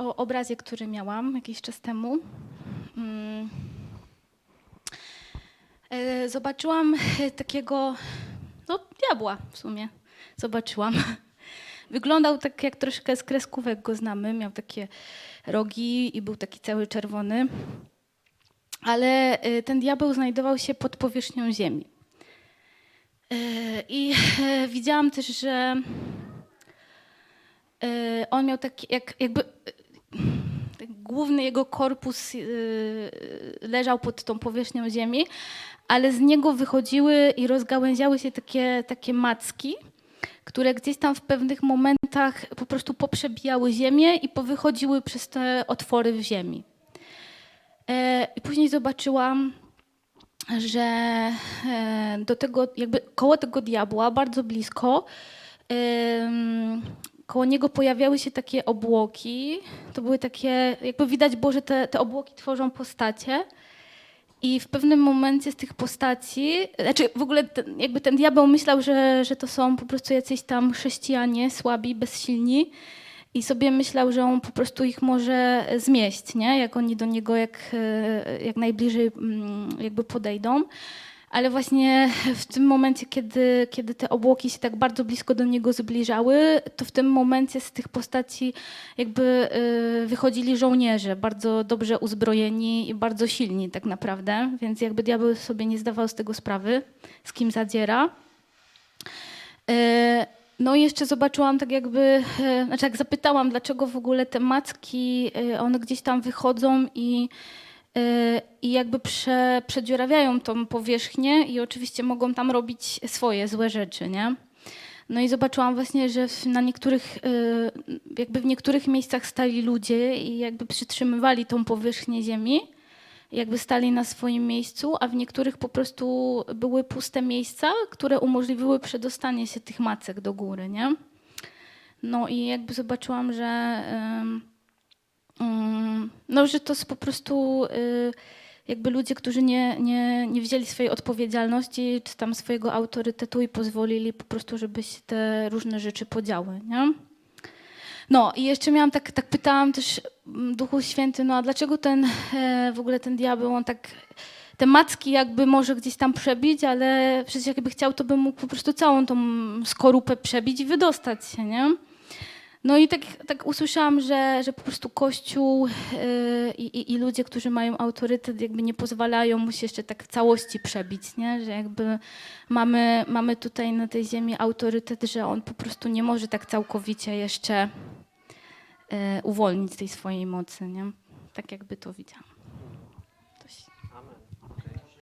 o obrazie, który miałam jakiś czas temu. Mm. E, Zobaczyłam e, takiego, no diabła w sumie, zobaczyłam. Wyglądał tak jak troszkę z kreskówek go znamy, miał takie rogi i był taki cały czerwony. Ale e, ten diabeł znajdował się pod powierzchnią ziemi. I widziałam też, że on miał taki, jak, jakby główny jego korpus e, leżał pod tą powierzchnią ziemi, ale z niego wychodziły i rozgałęziały się takie, takie macki, które gdzieś tam w pewnych momentach po prostu poprzebijały ziemię i powychodziły przez te otwory w ziemi. E, I później zobaczyłam, że e, do tego, jakby koło tego diabła, bardzo blisko, koło niego pojawiały się takie obłoki. To były takie, jakby widać było, że te, te obłoki tworzą postacie. I w pewnym momencie z tych postaci, znaczy w ogóle ten, jakby ten diabeł myślał, że, że to są po prostu jacyś tam chrześcijanie słabi, bezsilni i sobie myślał, że on po prostu ich może zmieść, nie? jak oni do niego jak, e, jak najbliżej mm, jakby podejdą. Ale właśnie w tym momencie, kiedy, kiedy te obłoki się tak bardzo blisko do niego zbliżały, to w tym momencie z tych postaci jakby e, wychodzili żołnierze, bardzo dobrze uzbrojeni i bardzo silni tak naprawdę, więc jakby diabeł sobie nie zdawał z tego sprawy, z kim zadziera. E, No i jeszcze zobaczyłam tak jakby, e, znaczy jak zapytałam, dlaczego w ogóle te macki, one gdzieś tam wychodzą i, i jakby prze, przedziurawiają tą powierzchnię i oczywiście mogą tam robić swoje złe rzeczy, nie? No i zobaczyłam właśnie, że na niektórych, e, jakby w niektórych miejscach stali ludzie i jakby przytrzymywali tą powierzchnię ziemi, jakby stali na swoim miejscu, a w niektórych po prostu były puste miejsca, które umożliwiły przedostanie się tych macek do góry, nie? No i jakby zobaczyłam, że, em, mm, no, że to jest po prostu y, jakby ludzie, którzy nie, nie, nie wzięli swojej odpowiedzialności czy tam swojego autorytetu i pozwolili po prostu, żeby się te różne rzeczy podziały, nie? No i jeszcze miałam tak, tak pytałam też mm, Duchu Święty, no a dlaczego ten e, w ogóle ten diabeł, on tak te macki jakby może gdzieś tam przebić, ale przecież jakby chciał, to by mógł po prostu całą tą skorupę przebić i wydostać się, nie? No i tak, tak usłyszałam, że, że po prostu Kościół e, i, i, i ludzie, którzy mają autorytet, jakby nie pozwalają mu się jeszcze tak w całości przebić, nie? Że jakby mamy, mamy tutaj na tej ziemi autorytet, że on po prostu nie może tak całkowicie jeszcze e, uwolnić tej swojej mocy, nie? Tak jakby to widziałam.